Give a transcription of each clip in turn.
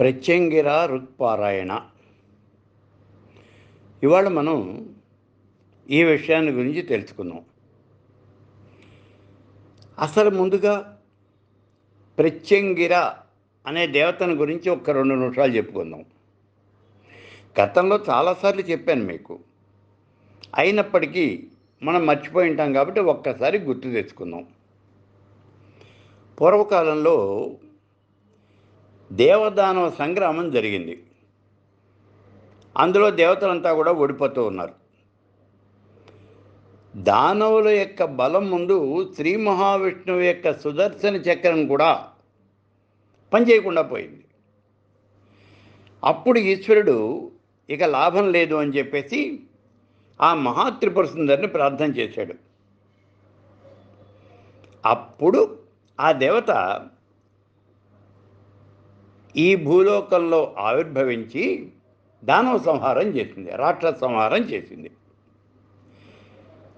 ప్రత్యంగిర రుక్పారాయణ ఇవాళ మనం ఈ విషయాన్ని గురించి తెలుసుకుందాం. అసలు ముందుగా ప్రత్యంగిర అనే దేవతను గురించి ఒక రెండు నిమిషాలు చెప్పుకుందాం. గతంలో చాలాసార్లు చెప్పాను మీకు. అయినప్పటికీ మనం మర్చిపోయి ఉంటాం కాబట్టి ఒక్కసారి గుర్తు తెచ్చుకుందాం. పూర్వకాలంలో దేవదానవ సంగ్రామం జరిగింది. అందులో దేవతలంతా కూడా ఓడిపోతూ ఉన్నారు. దానవుల యొక్క బలం ముందు శ్రీ మహావిష్ణువు యొక్క సుదర్శన చక్రం కూడా పనిచేయకుండా పోయింది. అప్పుడు ఈశ్వరుడు ఇక లాభం లేదు అని చెప్పేసి ఆ మహాత్రిపుర సుందరిని ప్రార్థన చేశాడు. అప్పుడు ఆ దేవత ఈ భూలోకంలో ఆవిర్భవించి దానవ సంహారం చేసింది రాక్షస సంహారం చేసింది.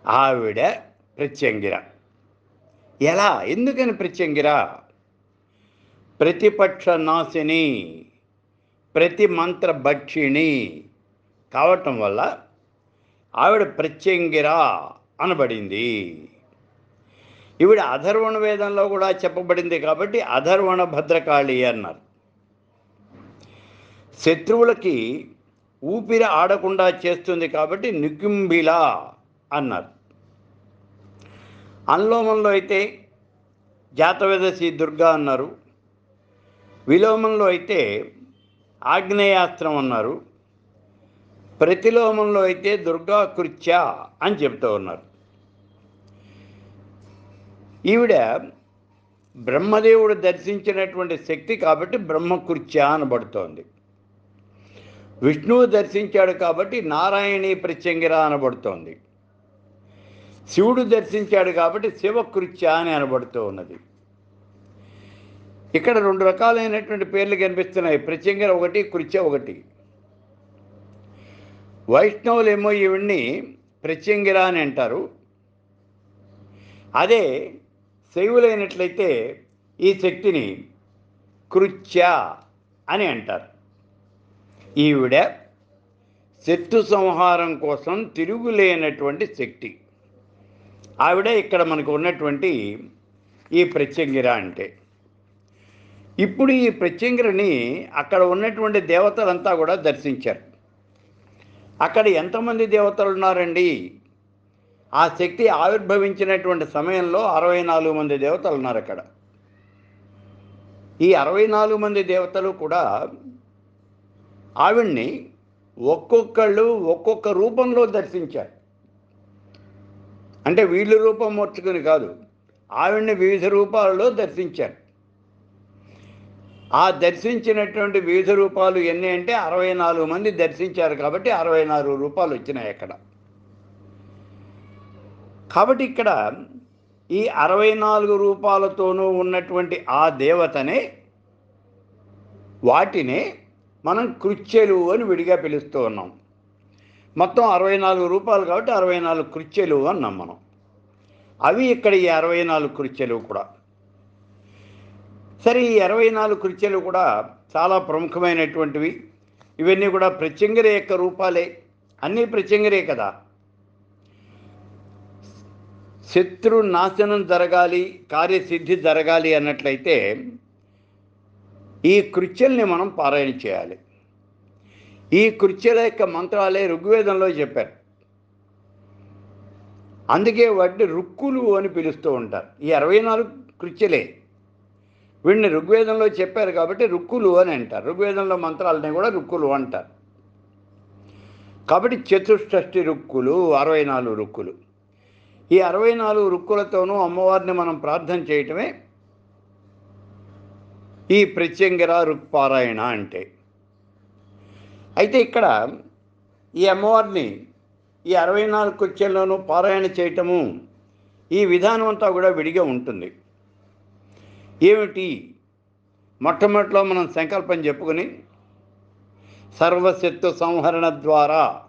ఆవిడ ప్రత్యంగిర. ఎలా? ఎందుకని ప్రత్యంగిర? ప్రతిపక్ష నాశిని ప్రతి మంత్ర భక్షిణి కావటం వల్ల ఆవిడ ప్రత్యంగిర అనబడింది. ఈవిడ అధర్వణ వేదంలో కూడా చెప్పబడింది కాబట్టి అధర్వణ భద్రకాళి అన్నారు. శత్రువులకి ఊపిరి ఆడకుండా చేస్తుంది కాబట్టి నికుంభిల అన్నారు. అనులోమంలో అయితే జాతవేదశి దుర్గా అన్నారు. విలోమంలో అయితే ఆగ్నేయాస్త్రం అన్నారు. ప్రతిలోమంలో అయితే దుర్గా కృత్య అని చెప్తూ ఉన్నారు. ఈవిడ బ్రహ్మదేవుడు దర్శించినటువంటి శక్తి కాబట్టి బ్రహ్మకృత్య అనబడుతోంది. విష్ణువు దర్శించాడు కాబట్టి నారాయణి ప్రత్యంగిర అనబడుతోంది. శివుడు దర్శించాడు కాబట్టి శివకృత్య అని అనబడుతూ ఉన్నది. ఇక్కడ రెండు రకాలైనటువంటి పేర్లు కనిపిస్తున్నాయి. ప్రత్యంగిర ఒకటి కృత్య ఒకటి. వైష్ణవులేమో ఈవిడ్ని ప్రత్యంగిర అని అంటారు. అదే శైవులైనట్లయితే ఈ శక్తిని కృత్య అని అంటారు. ఈవిడ శత్రు సంహారం కోసం తిరుగులేనటువంటి శక్తి. ఆవిడ ఇక్కడ మనకు ఉన్నటువంటి ఈ ప్రత్యంగిర అంటే. ఇప్పుడు ఈ ప్రత్యంగిరని అక్కడ ఉన్నటువంటి దేవతలంతా కూడా దర్శించారు. అక్కడ ఎంతమంది దేవతలు ఉన్నారండి? ఆ శక్తి ఆవిర్భవించినటువంటి సమయంలో అరవై నాలుగు మంది దేవతలు ఉన్నారు అక్కడ. ఈ అరవై నాలుగు మంది దేవతలు కూడా ఆవిడ్ని ఒక్కొక్కళ్ళు ఒక్కొక్క రూపంలో దర్శించారు. అంటే వీళ్ళు రూపం మార్చుకుని కాదు ఆవిడ్ని వివిధ రూపాలలో దర్శించారు. ఆ దర్శించినటువంటి వివిధ రూపాలు ఎన్ని అంటే అరవై నాలుగు మంది దర్శించారు కాబట్టి అరవై నాలుగు రూపాలు వచ్చినాయి అక్కడ. కాబట్టి ఇక్కడ ఈ అరవై నాలుగు రూపాలతోనూ ఉన్నటువంటి ఆ దేవతనే వాటినే మనం కృత్యలు అని విడిగా పిలుస్తూ ఉన్నాం. మొత్తం అరవై నాలుగు రూపాయలు కాబట్టి అరవై నాలుగు కృత్యలు అన్నాం మనం. అవి ఇక్కడ ఈ అరవై నాలుగు కృత్యలు కూడా. సరే ఈ అరవై నాలుగు కృత్యలు కూడా చాలా ప్రముఖమైనటువంటివి. ఇవన్నీ కూడా ప్రత్యంగిర యొక్క రూపాలే. అన్నీ ప్రత్యంగిరే కదా. శత్రు నాశనం జరగాలి కార్యసిద్ధి జరగాలి అన్నట్లయితే ఈ కృత్యల్ని మనం పారాయణ చేయాలి. ఈ కృత్యల యొక్క మంత్రాలే ఋగ్వేదంలో చెప్పారు. అందుకే వాటిని రుక్కులు అని పిలుస్తూ ఉంటారు. ఈ అరవై నాలుగు కృత్యలే. వీడిని ఋగ్వేదంలో చెప్పారు కాబట్టి రుక్కులు అని అంటారు. ఋగ్వేదంలో మంత్రాలని కూడా రుక్కులు అంటారు. కాబట్టి చతుష్షష్టి రుక్కులు అరవై నాలుగు రుక్కులు ఈ అరవై నాలుగు రుక్కులతోనూ అమ్మవారిని మనం ప్రార్థన చేయటమే ఈ ప్రత్యంగిర రుక్పారాయణ అంటే. అయితే ఇక్కడ ఈ అమ్మవారిని ఈ అరవై నాలుగు కుర్చీల్లోనూ పారాయణ చేయటము ఈ విధానం అంతా కూడా విడిగా ఉంటుంది. ఏమిటి? మొట్టమొదటిలో మనం సంకల్పం చెప్పుకొని సర్వశత్రు సంహరణ ద్వారా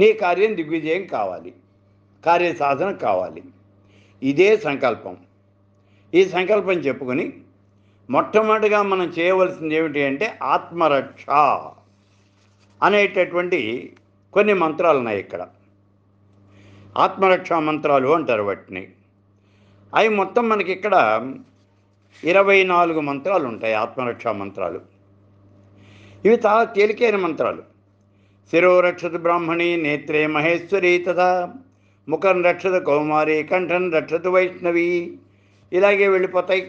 నీ కార్యం దిగ్విజయం కావాలి. కార్యసాధన కావాలి. ఇదే సంకల్పం. ఈ సంకల్పం చెప్పుకొని మొట్టమొదటిగా మనం చేయవలసింది ఏమిటి అంటే ఆత్మరక్ష అనేటటువంటి కొన్ని మంత్రాలు ఉన్నాయి ఇక్కడ. ఆత్మరక్ష మంత్రాలు అంటారు వాటిని. అవి మొత్తం మనకి ఇక్కడ ఇరవై నాలుగు మంత్రాలు ఉంటాయి ఆత్మరక్ష మంత్రాలు. ఇవి చాలా తేలికైన మంత్రాలు. శిరో రక్షత బ్రాహ్మణి నేత్రే మహేశ్వరి తథా ముఖం రక్షత కౌమారి కంఠం రక్షత వైష్ణవి ఇలాగే వెళ్ళిపోతాయి.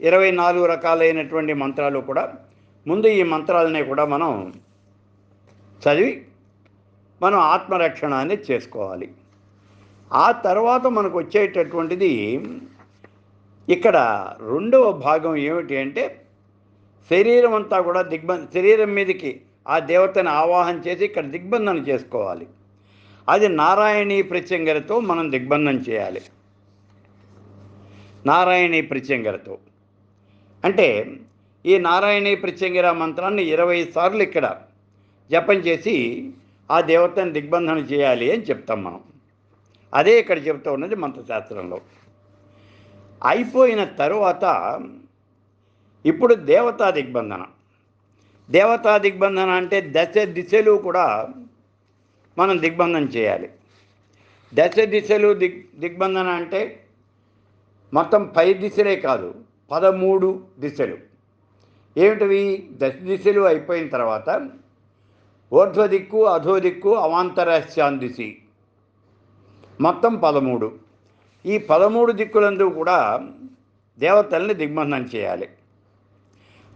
ఇరవై నాలుగు రకాలైనటువంటి మంత్రాలు కూడా. ముందు ఈ మంత్రాలనే కూడా మనం చదివి మనం ఆత్మరక్షణ అనేది చేసుకోవాలి. ఆ తర్వాత మనకు వచ్చేటటువంటిది ఇక్కడ రెండవ భాగం ఏమిటి అంటే శరీరం అంతా కూడా దిగ్బం శరీరం మీదకి ఆ దేవతని ఆవాహన చేసి ఇక్కడ దిగ్బంధన చేసుకోవాలి. అది నారాయణీ ప్రత్యంగరతో మనం దిగ్బంధన చేయాలి. నారాయణీ ప్రత్యంగరతో. అంటే ఈ నారాయణీ ప్రత్యంగిర మంత్రాన్ని ఇరవై సార్లు ఇక్కడ జపం చేసి ఆ దేవతను దిగ్బంధన చేయాలి అని చెప్తాం మనం. అదే ఇక్కడ చెప్తూ ఉన్నది మంత్రశాస్త్రంలో. అయిపోయిన తరువాత ఇప్పుడు దేవతా దిగ్బంధన. దేవతా దిగ్బంధన అంటే దశ దిశలు కూడా మనం దిగ్బంధన చేయాలి. దశ దిశలు దిగ్ దిగ్బంధన అంటే మొత్తం పై దిశలే కాదు పదమూడు దిశలు. ఏమిటివి? దశ దిశలు అయిపోయిన తర్వాత ఊర్ధ్వ దిక్కు అధో దిక్కు అవాంతరశాందిశి మొత్తం పదమూడు. ఈ పదమూడు దిక్కులందు కూడా దేవతల్ని దిగ్బంధనం చేయాలి.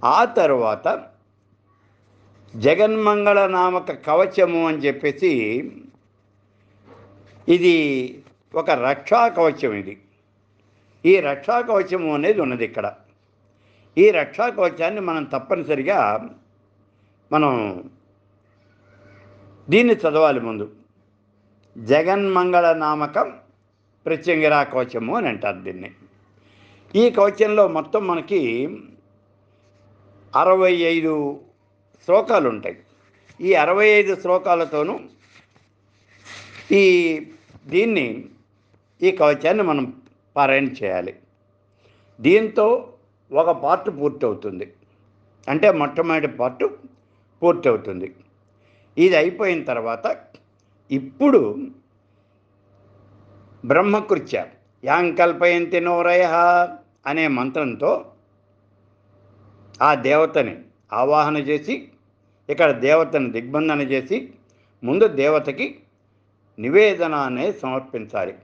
ఆ తర్వాత జగన్మంగళ నామక కవచము అని చెప్పేసి ఇది ఒక రక్షా కవచం ఇది. ఈ రక్షా కవచము అనేది ఉన్నది ఇక్కడ. ఈ రక్షాకవచాన్ని మనం తప్పనిసరిగా మనం దీన్ని చదవాలి ముందు. జగన్మంగళ నామకం ప్రత్యంగిరా కవచము అని అంటారు దీన్ని. ఈ కవచంలో మొత్తం మనకి అరవై ఐదు శ్లోకాలు ఉంటాయి. ఈ అరవై ఐదు శ్లోకాలతోనూ ఈ దీన్ని ఈ కవచాన్ని మనం పారాయణ చేయాలి. దీంతో ఒక పార్ట్ పూర్తవుతుంది. అంటే మొట్టమొదటి పార్ట్ పూర్తవుతుంది. ఇది అయిపోయిన తర్వాత ఇప్పుడు బ్రహ్మకృత్య యాం కల్పయంతి నోరయ అనే మంత్రంతో ఆ దేవతని ఆవాహన చేసి ఇక్కడ దేవతను దిగ్బంధన చేసి ముందు దేవతకి నివేదన అనేది సమర్పించాలి.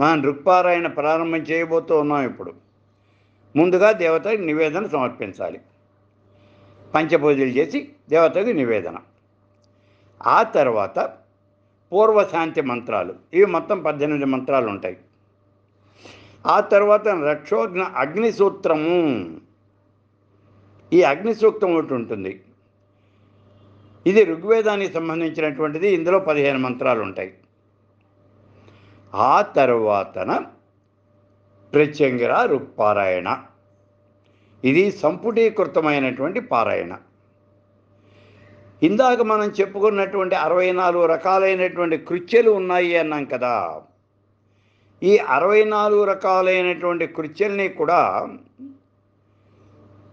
మనం ఋక్పారాయణ ప్రారంభం చేయబోతూ ఉన్నాం ఇప్పుడు. ముందుగా దేవతకి నివేదన సమర్పించాలి. పంచపూజలు చేసి దేవతకి నివేదన. ఆ తర్వాత పూర్వశాంతి మంత్రాలు. ఇవి మొత్తం పద్దెనిమిది మంత్రాలు ఉంటాయి. ఆ తర్వాత రక్షోగ్న అగ్నిసూత్రము. ఈ అగ్నిసూక్తం ఒకటి ఉంటుంది. ఇది ఋగ్వేదానికి సంబంధించినటువంటిది. ఇందులో పదిహేను మంత్రాలు ఉంటాయి. ఆ తర్వాతన ప్రత్యంగిర రుక్పారాయణ ఇది సంపుటీకృతమైనటువంటి పారాయణ. ఇందాక మనం చెప్పుకున్నటువంటి అరవై నాలుగు రకాలైనటువంటి కృత్యలు ఉన్నాయి అన్నాం కదా. ఈ అరవై నాలుగు రకాలైనటువంటి కృత్యల్ని కూడా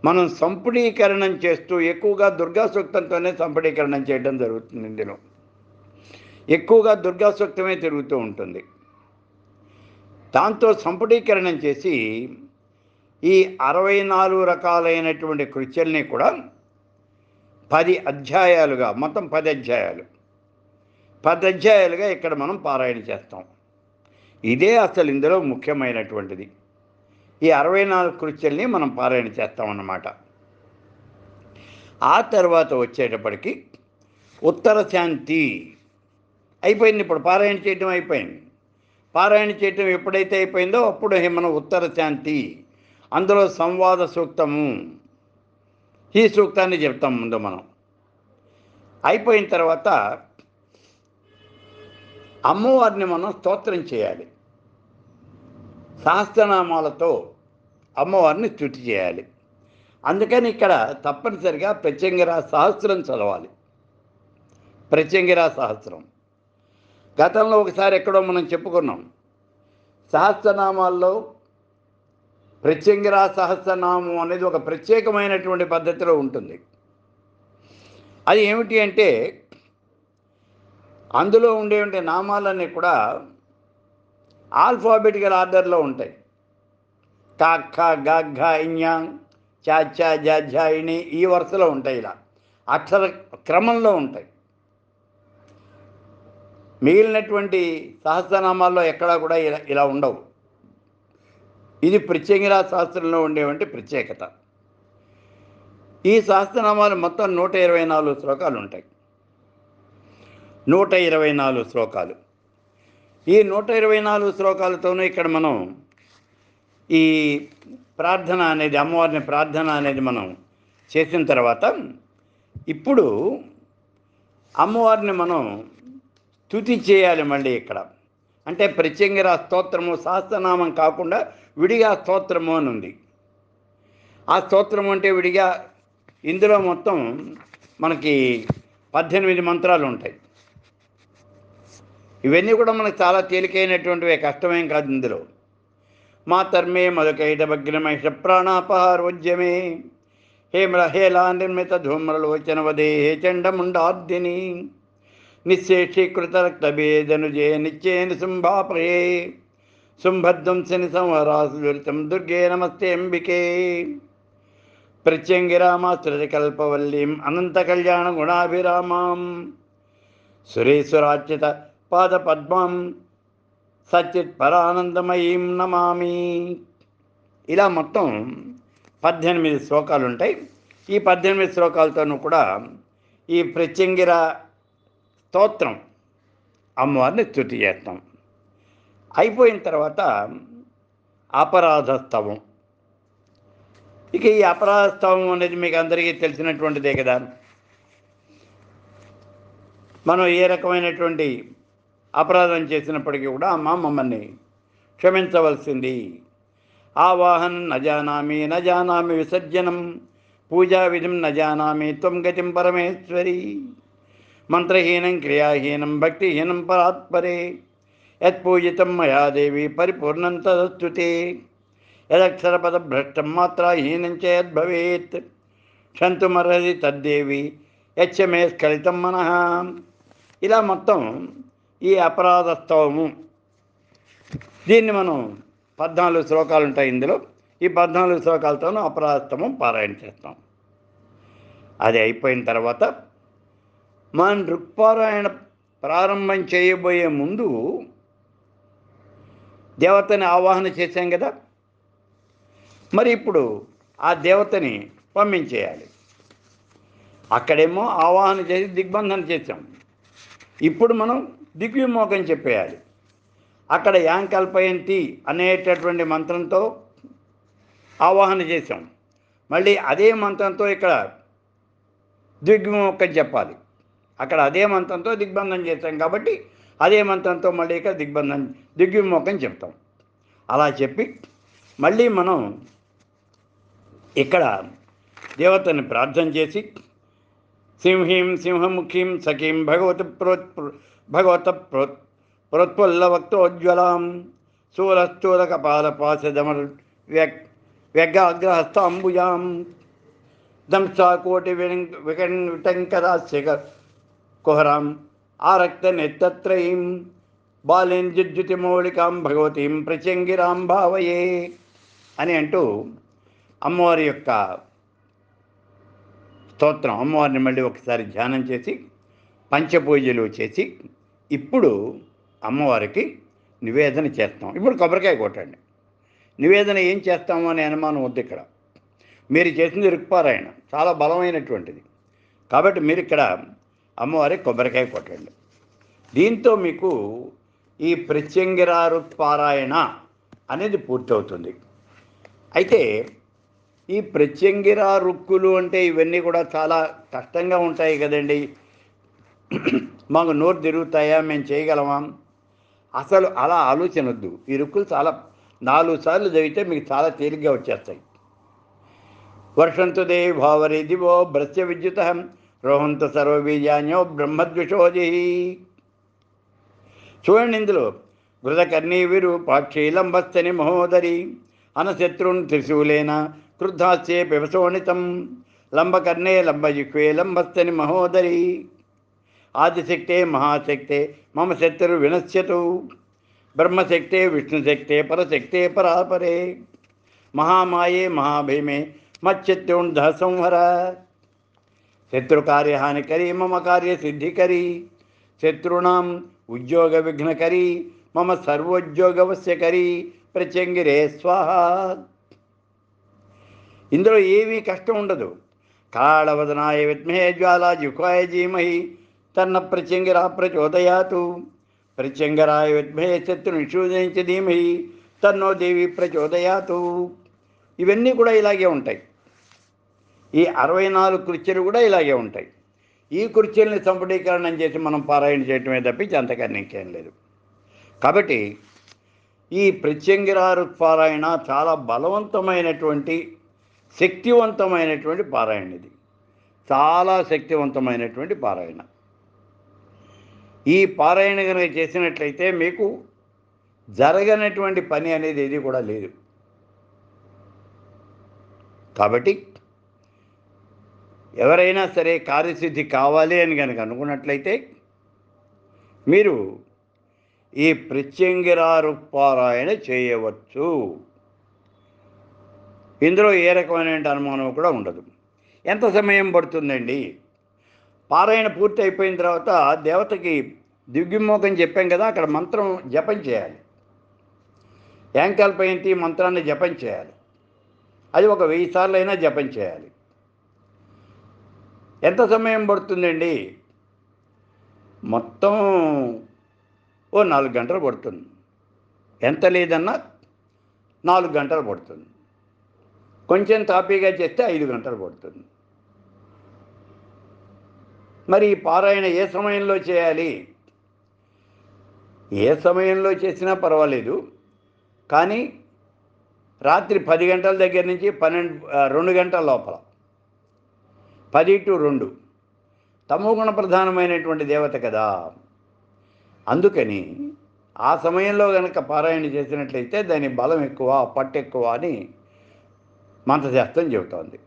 మనం సంపుడీకరణం చేస్తూ ఎక్కువగా దుర్గా సూక్తంతోనే సంపుడీకరణం చేయడం జరుగుతుంది ఇందులో. ఎక్కువగా దుర్గా సూక్తమే తిరుగుతూ ఉంటుంది. దాంతో సంపుడీకరణం చేసి ఈ అరవై నాలుగు రకాలైనటువంటి కృత్యల్ని కూడా పది అధ్యాయాలుగా మొత్తం పది అధ్యాయాలు. పది అధ్యాయాలుగా ఇక్కడ మనం పారాయణ చేస్తాం. ఇదే అసలు ఇందులో ముఖ్యమైనటువంటిది. ఈ అరవై నాలుగు కృత్యల్ని మనం పారాయణ చేస్తామన్నమాట. ఆ తర్వాత వచ్చేటప్పటికి ఉత్తర శాంతి అయిపోయింది. ఇప్పుడు పారాయణ చేయటం అయిపోయింది. పారాయణ చేయటం ఎప్పుడైతే అయిపోయిందో అప్పుడు మన ఉత్తర శాంతి. అందులో సంవాద సూక్తము. ఈ సూక్తాన్ని చెప్తాం ముందు మనం. అయిపోయిన తర్వాత అమ్మవారిని మనం స్తోత్రం చేయాలి. సహస్రనామాలతో అమ్మవారిని స్థుతి చేయాలి. అందుకని ఇక్కడ తప్పనిసరిగా ప్రత్యంగిరా సహస్రం చదవాలి. ప్రత్యంగిరా సహస్రం. గతంలో ఒకసారి ఎక్కడో మనం చెప్పుకున్నాం. సహస్రనామాల్లో ప్రత్యంగిరా సహస్రనామం అనేది ఒక ప్రత్యేకమైనటువంటి పద్ధతిలో ఉంటుంది. అది ఏమిటి అంటే అందులో ఉండేటువంటి నామాలన్నీ కూడా ఆల్ఫాబెటికల్ ఆర్డర్లో ఉంటాయి. కా ఖ గ ఘ ఇఞ చా చా జ ఝ ఇణి ఈ వరుసలో ఉంటాయి ఇలా. అక్షర క్రమంలో ఉంటాయి. మిగిలినటువంటి సహస్రనామాల్లో ఎక్కడా కూడా ఇలా ఇలా ఉండవు. ఇది ప్రత్యేకిరా శాస్త్రంలో ఉండేవంటి ప్రత్యేకత. ఈ సహస్రనామాలు మొత్తం నూట ఇరవై నాలుగు శ్లోకాలు ఉంటాయి. నూట ఇరవై నాలుగు శ్లోకాలు. ఈ నూట ఇరవై నాలుగు శ్లోకాలతోనూ ఇక్కడ మనం ఈ ప్రార్థన అనేది అమ్మవారిని ప్రార్థన అనేది మనం చేసిన తర్వాత ఇప్పుడు అమ్మవారిని మనం తుతి చేయాలి మళ్ళీ ఇక్కడ. అంటే ప్రత్యంగిర స్తోత్రము సహస్రనామం కాకుండా విడిగా స్తోత్రము అని ఉంది. ఆ స్తోత్రం అంటే విడిగా ఇందులో మొత్తం మనకి పద్దెనిమిది మంత్రాలు ఉంటాయి. ఇవన్నీ కూడా మనకు చాలా తేలికైనటువంటివి కష్టమేం కాదు ఇందులో. మాతర్మే మధుకైట భగ్నమహిష ప్రాణాపహారోజ్యమే. హేమ్ర హేలా నిర్మిత ధూమ్రలోచన వదే హే చండముండార్దిని నిశ్శేషీకృత రక్తభేదనుజే శుంభాపయే శుంభధ్వంసని సంవరాసురితం దుర్గే నమస్తే అంబికే ప్రత్యంగిరామాశ్రితకల్పవల్లీం అనంత కళ్యాణ గుణాభిరామాం సురేశ్వరార్చిత పాదపద్మాం సచిత్ పరానందమయీం నమామి ఇలా మొత్తం పద్దెనిమిది శ్లోకాలు ఉంటాయి ఈ పద్దెనిమిది శ్లోకాలతోనూ కూడా ఈ ప్రత్యంగిర స్తోత్రం. అమ్మవారిని స్థుతి చేస్తాం. అయిపోయిన తర్వాత అపరాధస్తవం. ఇక ఈ అపరాధస్తవం అనేది మీకు అందరికీ తెలిసినటువంటిదే కదా. మనం ఏ రకమైనటువంటి అపరాధం చేసినప్పటికీ కూడా అమ్మ మమ్మల్ని క్షమించవలసింది. ఆవాహన్ నజానామి నజానామి విసర్జనం. పూజా విధిం నజానామి త్వం గతిం పరమేశ్వరి. మంత్రహీనం క్రియాహీనం భక్తిహీనం పరాత్పరే. యత్పూజితం మయా దేవి పరిపూర్ణం తదస్తుతే యదక్షరపదభ్రష్టం మాత్రాహీనం చేయద్భవేత్ క్షంతుమర్హది తద్దేవి యచ్చమే స్ఖలితం మనః. ఇలా మొత్తం ఈ అపరాధస్తవము. దీన్ని మనం పద్నాలుగు శ్లోకాలు ఉంటాయి ఇందులో. ఈ పద్నాలుగు శ్లోకాలతోనూ అపరాధస్తవం పారాయణ చేస్తాం. అది అయిపోయిన తర్వాత మనం రుక్పారాయణ ప్రారంభం చేయబోయే ముందు దేవతని ఆవాహన చేశాం కదా? మరి ఇప్పుడు ఆ దేవతని పంపించేయాలి. అక్కడేమో ఆవాహన చేసి దిగ్బంధన చేశాం. ఇప్పుడు మనం దిగ్విమోకం చెప్పేయాలి. అక్కడ యాంకల్పయంతి అనేటటువంటి మంత్రంతో ఆవాహన చేసాం మళ్ళీ అదే మంత్రంతో ఇక్కడ దిగ్విమోకం చెప్పాలి. అక్కడ అదే మంత్రంతో దిగ్బంధం చేస్తాం కాబట్టి అదే మంత్రంతో మళ్ళీ ఇక్కడ దిగ్బంధం దిగ్విమోకం చెప్తాం. అలా చెప్పి మళ్ళీ మనం ఇక్కడ దేవతని ప్రార్థన చేసి సింహీం సింహముఖీం సఖీం భగవత ప్రోత్ భగవత ప్రోత్ ప్రోత్ఫుల్లవక్తోజ్వలాం శూలస్థూలకపాలపాశదమర్ వ్యగ్ వ్యగ్గాగ్రహస్తాంబుజాం దంసాకోటి వికన్ విటంకరాస్య కుహరాం ఆరక్త నెత్తత్రయీం బాలేంజుజ్యుతిమౌళికాం భగవతీం ప్రచంగిరాం భావయే అని అంటూ అమ్మవారి యొక్క స్తోత్రం అమ్మవారిని మళ్ళీ ఒకసారి ధ్యానం చేసి పంచపూజలు చేసి ఇప్పుడు అమ్మవారికి నివేదన చేస్తాం. ఇప్పుడు కొబ్బరికాయ కొట్టండి. నివేదన ఏం చేస్తాము అనే అనుమానం వద్దు ఇక్కడ. మీరు చేసింది రుక్పారాయణ చాలా బలమైనటువంటిది. కాబట్టి మీరు ఇక్కడ అమ్మవారికి కొబ్బరికాయ కొట్టండి. దీంతో మీకు ఈ ప్రత్యంగిరా రుక్పారాయణ అనేది పూర్తవుతుంది. అయితే ఈ ప్రత్యంగిరా రుక్కులు అంటే ఇవన్నీ కూడా చాలా కష్టంగా ఉంటాయి కదండి. మాకు నోరు తిరుగుతాయా? మేము చేయగలమా? అసలు అలా ఆలోచనొద్దు. ఈ రుక్కులు చాలా నాలుగు సార్లు చదివితే మీకు చాలా తేలిగ్గా వచ్చేస్తాయి. వర్షంతు దేవి భావరి దివో భ్రస్య విద్యుత రోహంత సర్వబీజాన్యో బ్రహ్మద్విషోజి చూడండి ఇందులో గృధకర్ణీ విరూపాక్షి లంబస్తని మహోదరి అనశత్రున్ త్రిశూలేన క్రుద్ధాస్యే పివసోణితం లంబకర్ణే లంబయుక్వే లంబస్థని మహోదరి. ఆదిశక్తే మహాశక్తే మమ శత్రు వినశ్యతు బ్రహ్మశక్తే విష్ణుశక్తే పరశక్తే పరాపరే. మహామాయే మహాభీమే మచ్చత్యుంధ సంహర శత్రుకార్యహానికరి మమ కార్య కార్యసిద్ధికరి. శత్రుణం ఉద్యోగ విఘ్నకరి మమ సర్వోద్యోగవశ్యకరి. ప్రత్యంగిరే స్వాహ. ఇందులో ఏమీ కష్టం ఉండదు. కాళవదనాయ విద్మహే జ్వాలా జుఖాయ జీమహి తన్న ప్రత్యంగిరా ప్రచోదయాతు. ప్రత్యంగరాయ విద్మహే శత్రు నిషూదించి ధీమహి తన్నో దేవి ప్రచోదయాతు. ఇవన్నీ కూడా ఇలాగే ఉంటాయి. ఈ అరవై నాలుగు కుర్చీలు కూడా ఇలాగే ఉంటాయి. ఈ కుర్చీలని సంపుటీకరణం చేసి మనం పారాయణ చేయటమే తప్పించి అంతకన్నా ఇంకేం లేదు. కాబట్టి ఈ ప్రత్యంగిరారు పారాయణ చాలా బలవంతమైనటువంటి శక్తివంతమైనటువంటి పారాయణ ఇది. చాలా శక్తివంతమైనటువంటి పారాయణ. ఈ పారాయణ కనుక చేసినట్లయితే మీకు జరగనటువంటి పని అనేది ఏది కూడా లేదు. కాబట్టి ఎవరైనా సరే కార్యసిద్ధి కావాలి అని కనుక అనుకున్నట్లయితే మీరు ఈ ప్రత్యంగిరారు పారాయణ చేయవచ్చు. ఇందులో ఏ రకమైన అనుమానం కూడా ఉండదు. ఎంత సమయం పడుతుందండి? పారాయణ పూర్తి అయిపోయిన తర్వాత దేవతకి దివ్యమోకం చెప్పాం కదా అక్కడ మంత్రం జపం చేయాలి. యాంకల్పయంతి మంత్రాన్ని జపం చేయాలి. అది ఒక వెయ్యి సార్లు అయినా జపం చేయాలి. ఎంత సమయం పడుతుందండి? మొత్తం ఓ నాలుగు గంటలు పడుతుంది. ఎంత లేదన్నా నాలుగు గంటలు పడుతుంది. కొంచెం తాపీగా చేస్తే ఐదు గంటలు పడుతుంది. మరి ఈ పారాయణ ఏ సమయంలో చేయాలి? ఏ సమయంలో చేసినా పర్వాలేదు. కానీ రాత్రి పది గంటల దగ్గర నుంచి పన్నెండు రెండు గంటల లోపల. పది టు రెండు. తమోగుణ ప్రధానమైనటువంటి దేవత కదా. అందుకని ఆ సమయంలో కనుక పారాయణ చేసినట్లయితే దాని బలం ఎక్కువ పట్టు ఎక్కువ అని మంత్రశాస్త్రం చెబుతోంది.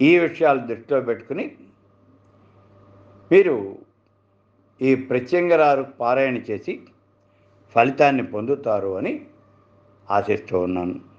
ఈ విషయాలు దృష్టిలో పెట్టుకుని మీరు ఈ ప్రత్యంగరారు పారాయణ చేసి ఫలితాన్ని పొందుతారు అని ఆశిస్తూ ఉన్నాను.